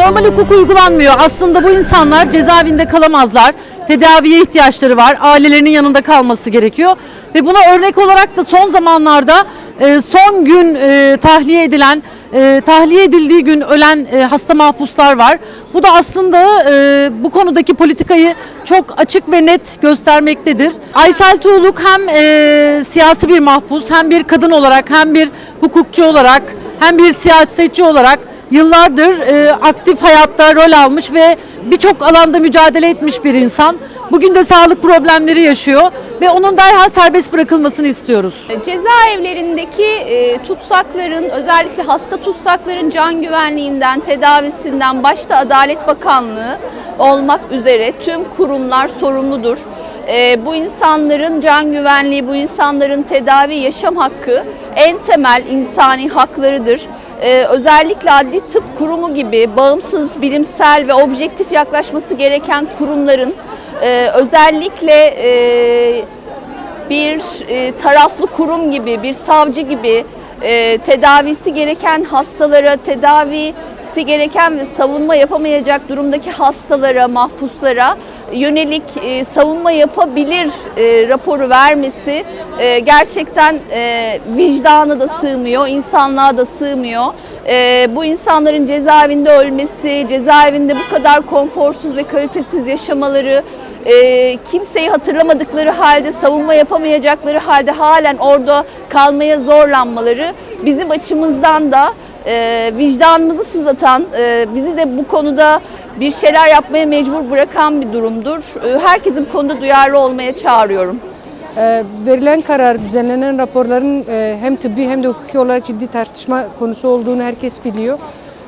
Normal hukuk uygulanmıyor. Aslında bu insanlar cezaevinde kalamazlar. Tedaviye ihtiyaçları var. Ailelerinin yanında kalması gerekiyor. Ve buna örnek olarak da son zamanlarda e, son gün e, tahliye edilen, e, tahliye edildiği gün ölen e, hasta mahpuslar var. Bu da aslında e, bu konudaki politikayı çok açık ve net göstermektedir. Aysel Tuğluk hem e, siyasi bir mahpus hem bir kadın olarak hem bir hukukçu olarak hem bir siyasetçi olarak yıllardır e, aktif hayatta rol almış ve birçok alanda mücadele etmiş bir insan. Bugün de sağlık problemleri yaşıyor ve onun derhal serbest bırakılmasını istiyoruz. Cezaevlerindeki e, tutsakların özellikle hasta tutsakların can güvenliğinden, tedavisinden başta Adalet Bakanlığı olmak üzere tüm kurumlar sorumludur. E, bu insanların can güvenliği, bu insanların tedavi yaşam hakkı en temel insani haklarıdır. E, özellikle Adli Tıp Kurumu gibi bağımsız, bilimsel ve objektif yaklaşması gereken kurumların e, özellikle e, bir e, taraflı kurum gibi, bir savcı gibi e, tedavisi gereken hastalara, tedavisi gereken ve savunma yapamayacak durumdaki hastalara, mahpuslara yönelik e, savunma yapabilir e, raporu vermesi e, gerçekten e, vicdanı da sığmıyor, insanlığa da sığmıyor. E, bu insanların cezaevinde ölmesi, cezaevinde bu kadar konforsuz ve kalitesiz yaşamaları, e, kimseyi hatırlamadıkları halde, savunma yapamayacakları halde halen orada kalmaya zorlanmaları bizim açımızdan da e, vicdanımızı sızlatan, e, bizi de bu konuda bir şeyler yapmaya mecbur bırakan bir durumdur. E, herkesin konuda duyarlı olmaya çağırıyorum. Ee, verilen karar, düzenlenen raporların e, hem tıbbi hem de hukuki olarak ciddi tartışma konusu olduğunu herkes biliyor.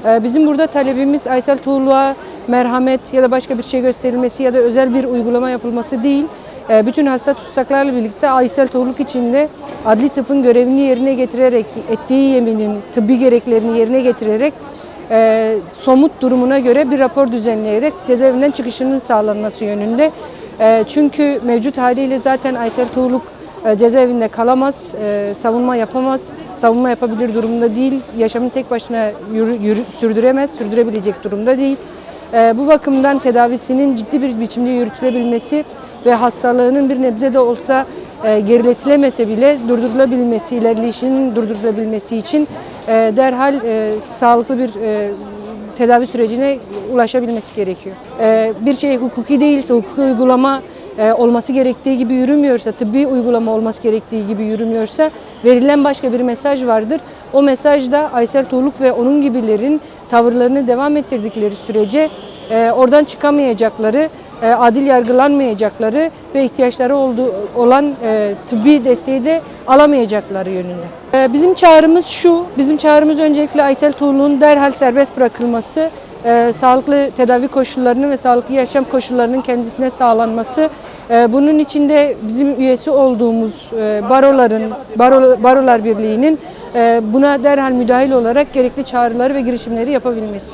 Ee, bizim burada talebimiz Aysel Tuğlu'ya merhamet ya da başka bir şey gösterilmesi ya da özel bir uygulama yapılması değil. Ee, bütün hasta tutsaklarla birlikte Aysel Tuğluk için de adli tıpın görevini yerine getirerek, ettiği yeminin tıbbi gereklerini yerine getirerek e, somut durumuna göre bir rapor düzenleyerek cezaevinden çıkışının sağlanması yönünde. E, çünkü mevcut haliyle zaten Aysel Tuğluk e, cezaevinde kalamaz, e, savunma yapamaz, savunma yapabilir durumda değil, yaşamını tek başına yürü, yürü- sürdüremez, sürdürebilecek durumda değil. Bu bakımdan tedavisinin ciddi bir biçimde yürütülebilmesi ve hastalığının bir nebze de olsa e, geriletilemese bile durdurulabilmesi, ilerleyişinin durdurulabilmesi için e, derhal e, sağlıklı bir tedavi sürecine ulaşabilmesi gerekiyor. Bir şey hukuki değilse, hukuki uygulama olması gerektiği gibi yürümüyorsa, tıbbi uygulama olması gerektiği gibi yürümüyorsa verilen başka bir mesaj vardır. O mesaj da Aysel Tuğluk ve onun gibilerin tavırlarını devam ettirdikleri sürece oradan çıkamayacakları, adil yargılanmayacakları ve ihtiyaçları olduğu, olan e, tıbbi desteği de alamayacakları yönünde. E, bizim çağrımız şu, bizim çağrımız öncelikle Aysel Tuğlu'nun derhal serbest bırakılması, e, sağlıklı tedavi koşullarının ve sağlıklı yaşam koşullarının kendisine sağlanması. E, bunun içinde bizim üyesi olduğumuz e, baroların, baro, Barolar Birliği'nin e, buna derhal müdahil olarak gerekli çağrıları ve girişimleri yapabilmesi.